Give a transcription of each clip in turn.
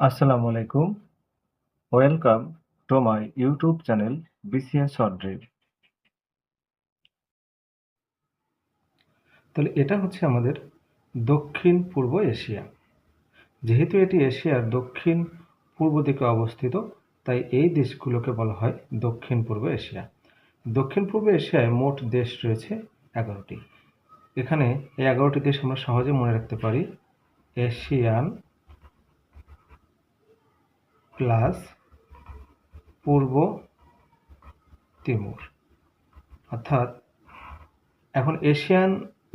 আসসালামু আলাইকুম। Welcome to my YouTube channel BCS short drill তাহলে এটা হচ্ছে আমাদের দক্ষিণ পূর্ব এশিয়া। যেহেতু এটি এশিয়ার দক্ষিণ পূর্ব দিকে অবস্থিত, তাই এই দেশগুলোকে বলা হয় দক্ষিণ পূর্ব এশিয়া। দক্ষিণ পূর্ব এশিয়ায় মোট দেশ রয়েছে এগারোটি। এখানে এই এগারোটি দেশ আমরা সহজে মনে রাখতে পারি। এশিয়ান প্লাস পূর্ব তিমুর। অর্থাৎ এখন এশিয়ান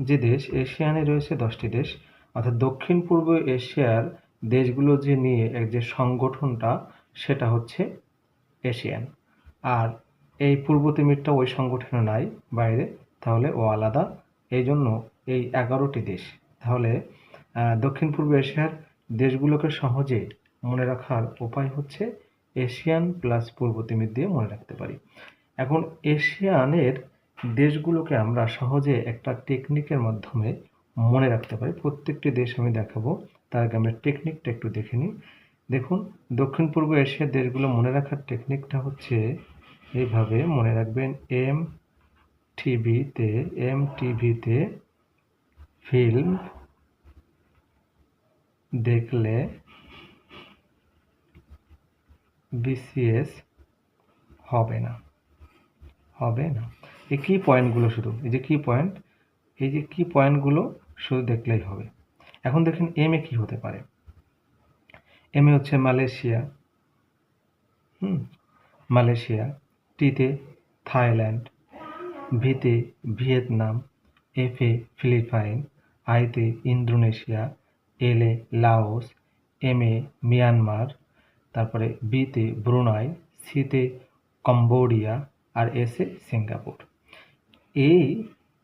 যে দেশ, এশিয়ানে রয়েছে দশটি দেশ, অর্থাৎ দক্ষিণ পূর্ব এশিয়ার দেশগুলো যে নিয়ে এক যে সংগঠনটা, সেটা হচ্ছে এশিয়ান। আর এই পূর্ব তিমিরটা ওই সংগঠনে নাই বাইরে, তাহলে ও আলাদা। এই জন্য এই এগারোটি দেশ। তাহলে দক্ষিণ পূর্ব এশিয়ার দেশগুলোকে সহজে মনে রাখার উপায় হচ্ছে এশিয়ান প্লাস পূর্ব তিমির দিয়ে মনে রাখতে পারি। এখন এশিয়ানের দেশগুলোকে আমরা সহজে একটা টেকনিকের মাধ্যমে মনে রাখতে পারি। প্রত্যেকটি দেশ আমি দেখাবো, তার আগে আমরা টেকনিকটা একটু দেখে নিই। দেখুন, দক্ষিণ পূর্ব এশিয়ার দেশগুলো মনে রাখার টেকনিকটা হচ্ছে এইভাবে, মনে রাখবেন এম টিভিতে এম টিভিতে ফিল্ম দেখলে বিসিএস হবে না। হবে না। এই কি পয়েন্টগুলো শুধু? এই যে কি পয়েন্ট? এই যে কি পয়েন্টগুলো শুধু দেখলেই হবে। এখন দেখেন এম এ কি হতে পারে? এম এ হচ্ছে মালয়েশিয়া। হুম? মালয়েশিয়া টিতে থাইল্যান্ড ভিতে ভিয়েতনাম এফ এ ফিলিপাইন আইতে Indonesia L A Laos M A Myanmar তারপরে বিতে ব্রুনাই, সিতে কম্বোডিয়া আর এসে সিঙ্গাপুর। এই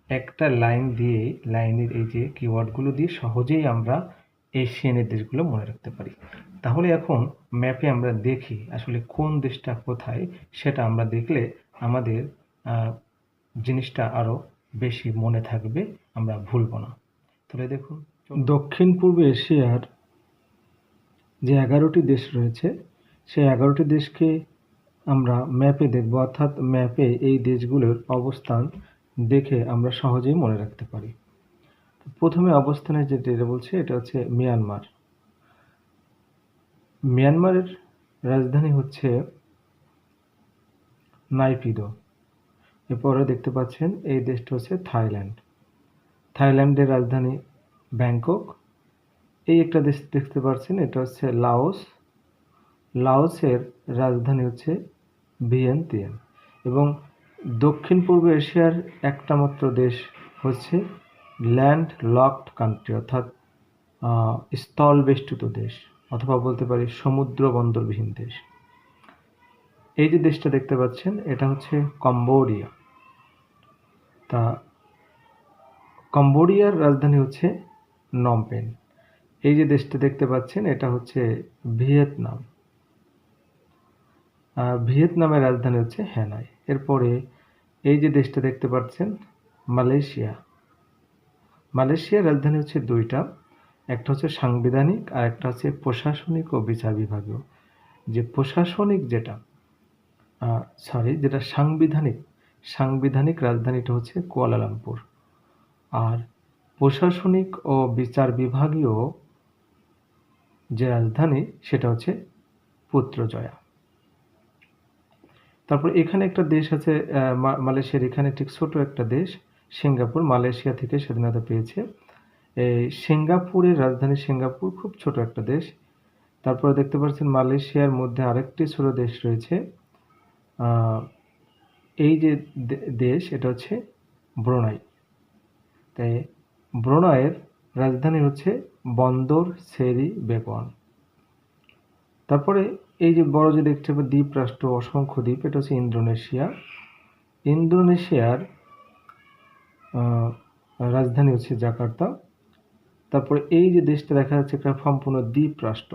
একটা লাইন দিয়ে, লাইনের এই যে কিওয়ার্ডগুলো দিয়ে সহজেই আমরা এশিয়ানের দেশগুলো মনে রাখতে পারি। তাহলে এখন ম্যাপে আমরা দেখি আসলে কোন দেশটা কোথায়, সেটা আমরা দেখলে আমাদের জিনিসটা আরও বেশি মনে থাকবে, আমরা ভুলব না। তাহলে দেখুন দক্ষিণ পূর্ব এশিয়ার যে এগারোটি দেশ রয়েছে সেই এগারোটি দেশকে আমরা ম্যাপে দেখব, অর্থাৎ ম্যাপে এই দেশগুলোর অবস্থান দেখে আমরা সহজেই মনে রাখতে পারি। প্রথমে অবস্থানে যেটা বলছে, এটা হচ্ছে মিয়ানমার। মিয়ানমারের রাজধানী হচ্ছে নাইপিদো। এরপরে দেখতে পাচ্ছেন এই দেশটা হচ্ছে থাইল্যান্ড। থাইল্যান্ডের রাজধানী ব্যাংকক। এই একটা দেশ দেখতে পাচ্ছেন, এটা হচ্ছে লাওস। লাওসের রাজধানী হচ্ছে ভিয়েন্তিয়ান এবং দক্ষিণ পূর্ব এশিয়ার একটা মাত্র দেশ হচ্ছে ল্যান্ড লকড কান্ট্রি অর্থাৎ স্থল বেষ্টিত দেশ অথবা বলতে পারি সমুদ্র বন্দরবিহীন দেশ। এই যে দেশটা দেখতে পাচ্ছেন, এটা হচ্ছে কম্বোডিয়া। তা, কম্বোডিয়ার রাজধানী হচ্ছে নমপেন। এই যে দেশটা দেখতে পাচ্ছেন, এটা হচ্ছে ভিয়েতনাম। ভিয়েতনামের রাজধানী হচ্ছে হ্যানাই। এরপরে এই যে দেশটা দেখতে পাচ্ছেন, মালয়েশিয়া। মালয়েশিয়ার রাজধানী হচ্ছে দুইটা, একটা হচ্ছে সাংবিধানিক আর একটা হচ্ছে প্রশাসনিক ও বিচার বিভাগীয়। যে প্রশাসনিক যেটা সরি যেটা সাংবিধানিক সাংবিধানিক রাজধানীটা হচ্ছে কুয়ালালামপুর। আর প্রশাসনিক ও বিচার বিভাগীয় যে রাজধানী, সেটা হচ্ছে পুত্রজয়া। তারপর এখানে একটা দেশ আছে মালয়েশিয়ার। এখানে ঠিক ছোট একটা দেশ, সিঙ্গাপুর। মালয়েশিয়া থেকে স্বাধীনতা পেয়েছে। এই সিঙ্গাপুরের রাজধানী সিঙ্গাপুর খুব ছোট একটা দেশ। তারপরে দেখতে পাচ্ছেন মালয়েশিয়ার মধ্যে আরেকটি ছোট দেশ রয়েছে। এই যে দেশ, এটা হচ্ছে ব্রোনাই। তাই ব্রোনাইয়ের রাজধানী হচ্ছে বন্দর সেরি বেগন তারপরে এই যে বড় যে দেখতে পাবে দ্বীপ রাষ্ট্র অসংখ্য দ্বীপ, এটা হচ্ছে ইন্দোনেশিয়া। ইন্দোনেশিয়ার রাজধানী হচ্ছে জাকার্তা। তারপরে এই যে দেশটা দেখা যাচ্ছে একটা সম্পূর্ণ দ্বীপ রাষ্ট্র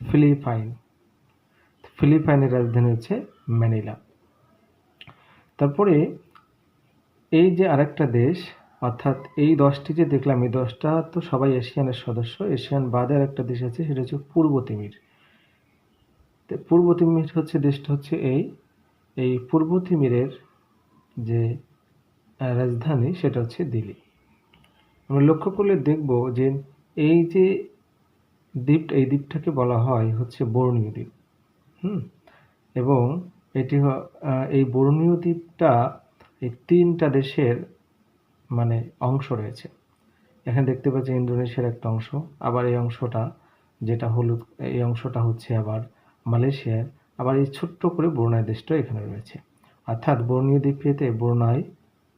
ফিলিপাইন। ফিলিপাইনের রাজধানী হচ্ছে ম্যানিলা। তারপরে এই যে আরেকটা দেশ, অর্থাৎ এই দশটি যে দেখলাম, এই দশটা তো সবাই এশিয়ানের সদস্য। এশিয়ান বাদে আর একটা দেশ আছে, সেটা হচ্ছে পূর্ব তিমির। তো পূর্ব তিমির হচ্ছে দেশটা হচ্ছে এই এই পূর্ব তিমিরের যে রাজধানী সেটা হচ্ছে দিল্লি। আমরা লক্ষ্য করলে দেখব যে এই যে দ্বীপ, এই দ্বীপটাকে বলা হয় হচ্ছে বর্ণীয় দ্বীপ। হুম? এবং এটি এই বর্ণীয় দ্বীপটা এই তিনটা দেশের মানে অংশ রয়েছে। এখানে দেখতে পাচ্ছি ইন্দোনেশিয়ার একটা অংশ। আবার এই অংশটা যেটা হলুদ, এই অংশটা হচ্ছে আবার মালয়েশিয়ার আবার এই ছোট্ট করে ব্রুনাই দেশটাও এখানে রয়েছে। অর্থাৎ বর্ণীয় দ্বীপেতে ব্রুনাই,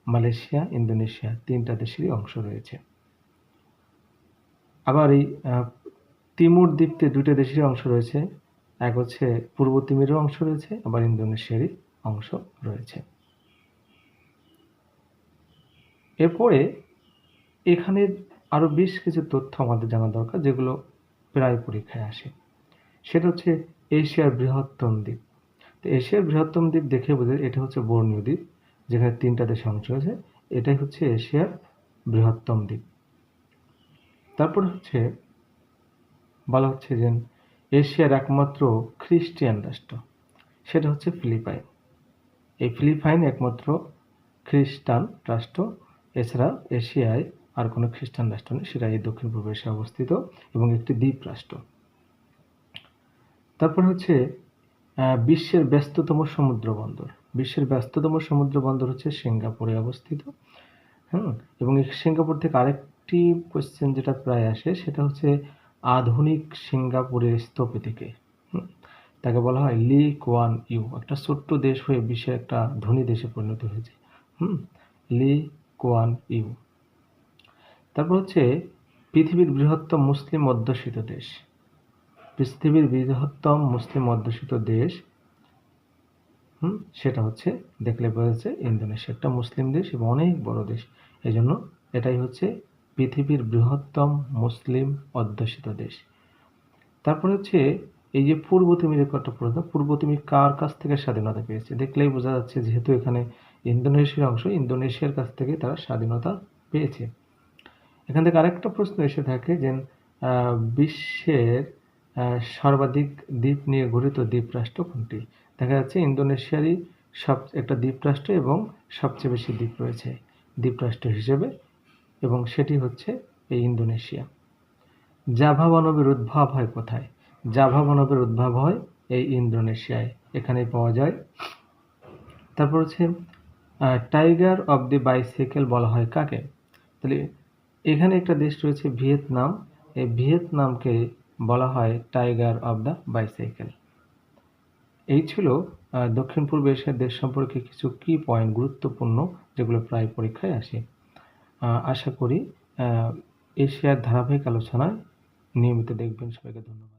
মালয়েশিয়া, ইন্দোনেশিয়া তিনটা দেশেরই অংশ রয়েছে। আবার এই তিমুর দ্বীপতে দুটো দেশেরই অংশ রয়েছে। এক হচ্ছে পূর্ব তিমিরের অংশ রয়েছে, আবার ইন্দোনেশিয়ারই অংশ রয়েছে। এরপরে এখানে আরও বেশ কিছু তথ্য আমাদের জানা দরকার, যেগুলো প্রায় পরীক্ষায় আসে। সেটা হচ্ছে এশিয়ার বৃহত্তম দ্বীপ। তো এশিয়ার বৃহত্তম দ্বীপ দেখে বোঝা এটা হচ্ছে বর্ণীয় দ্বীপ, যেখানে তিনটা দেশে অংশ আছে। এটাই হচ্ছে এশিয়ার বৃহত্তম দ্বীপ। তারপর হচ্ছে বলা হচ্ছে যে এশিয়ার একমাত্র খ্রিস্টিয়ান রাষ্ট্র, সেটা হচ্ছে ফিলিপাইন। এই ফিলিপাইন একমাত্র খ্রিস্টান রাষ্ট্র, এছাড়া এশিয়ায় আর কোনো খ্রিস্টান রাষ্ট্র নেই, সেটা এই দক্ষিণ পূর্ব এশিয়ায় অবস্থিত এবং একটি দ্বীপ রাষ্ট্র। তারপর হচ্ছে বিশ্বের ব্যস্ততম সমুদ্র বন্দর বিশ্বের ব্যস্ততম সমুদ্র বন্দর হচ্ছে সিঙ্গাপুরে অবস্থিত, হুম? এবং এই সিঙ্গাপুর থেকে আরেকটি কোয়েশ্চেন যেটা প্রায় আসে, সেটা হচ্ছে আধুনিক সিঙ্গাপুরের স্থপতিকে তাকে বলা হয় লি কোয়ান ইউ। একটা ছোট্ট দেশ হয়ে বিশ্বের একটা ধনী দেশে পরিণত হয়েছে, হুম? লি কোয়ান ইউ। তারপর হচ্ছে, পৃথিবীর বৃহত্তম মুসলিম অধ্যুষিত দেশ। পৃথিবীর বৃহত্তম মুসলিম অধ্যুষিত দেশ, হুম, সেটা হচ্ছে, দেখলে বোঝা ইন্দোনেশিয়া একটা মুসলিম দেশ এবং অনেক বড় দেশ। এই জন্য এটাই হচ্ছে পৃথিবীর বৃহত্তম মুসলিম অধ্যুষিত দেশ। তারপরে হচ্ছে এই যে পূর্ব তিমির একটা প্রশ্ন পূর্ব তিমির কার কাছ থেকে স্বাধীনতা পেয়েছে? দেখলেই বোঝা যাচ্ছে যেহেতু এখানে ইন্দোনেশিয়ার অংশ, ইন্দোনেশিয়ার কাছ থেকে তারা স্বাধীনতা পেয়েছে। এখান থেকে আরেকটা প্রশ্ন এসে থাকে যে বিশ্বের সর্বাধিক দ্বীপ নিয়ে গঠিত দ্বীপরাষ্ট্র কোনটি? দেখা যাচ্ছে ইন্দোনেশিয়ারই সব, একটা দ্বীপরাষ্ট্র এবং সবচেয়ে বেশি দ্বীপ রয়েছে দ্বীপরাষ্ট্র হিসেবে এবং সেটি হচ্ছে এই ইন্দোনেশিয়া। জাভা বনবের উদ্ভব হয় কোথায়? জাভা বনবের উদ্ভব হয় এই ইন্দোনেশিয়ায়। এখানেই পাওয়া যায়। তারপর হচ্ছে টাইগার অফ দি বাইসাইকেল বলা হয় কাকে? তাহলে এখানে একটা দেশ রয়েছে ভিয়েতনাম। এই ভিয়েতনামকে বলা হয় টাইগার অব দ্য বাইসাইকেল। এই ছিল দক্ষিণ পূর্ব এশিয়ার দেশ সম্পর্কে কিছু কি পয়েন্ট গুরুত্বপূর্ণ যেগুলো প্রায় পরীক্ষায় আসে। আশা করি এশিয়ার ধারাবাহিক আলোচনায় নিয়মিত দেখবেন। সবাইকে ধন্যবাদ।